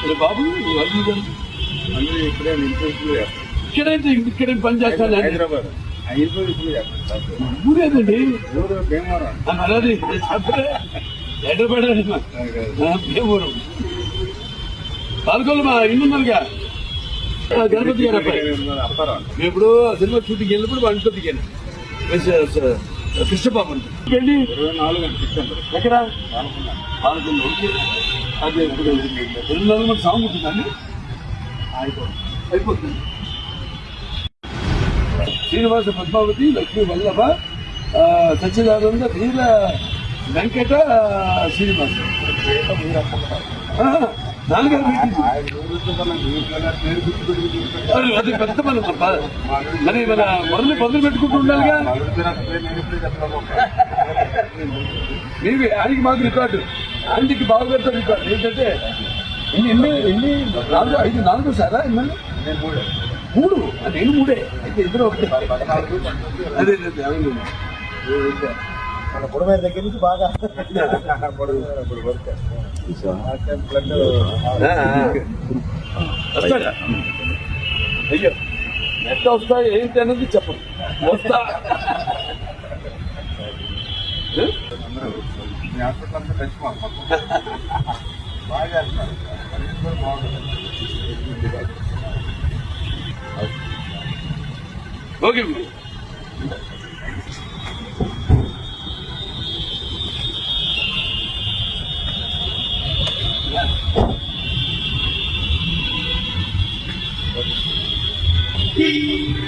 సరే బాబు ఇక్కడే ఇక్కడైతే ఇక్కడే పని చేస్తాను హైదరాబాద్. హైదరాబాద్ ఊరేదండి చెప్పరే ఎడబడాలి భీమవరం. పాల్గొల్లు మా ఇల్లు ఉందనుగా గణపతి గారు అబ్బాయి. ఇప్పుడు సినిమా షూటింగ్ వెళ్ళినప్పుడు దిగాను కృష్ణబాబు వెళ్ళి ఇరవై నాలుగు ఎక్కడ? అదే ఇప్పుడు రెండు నాలుగు మంది సాంగ్ ఉంటుందండి. అయిపోతుంది. శ్రీనివాస పద్మావతి లక్ష్మీ వల్లభ ఆ, సచ్చిదానంద వీర వెంకట శ్రీనివాస. అది పెద్ద మన మరి మన మొదలు మొదలు పెట్టుకుంటూ ఉండాలిగా. నేను మీవి ఆయనకి మాకు రికార్డు. ఆయనకి బాగా పెడతారు రికార్డు. ఏంటంటే ఎన్ని ఎన్ని ఎన్ని నాలుగు ఐదు నాలుగు సారా ఎమ్మెల్యే మూడు. మూడు ఆ, నేను మూడే. అయితే ఇద్దరు ఒకటే. అదే అదే అవును. మన బుడమేర దగ్గర నుంచి బాగా అయ్యో ఎంత వస్తా ఏంటి అనేది చెప్పదు వస్తా బాగా బాగుంటుంది ఓకే que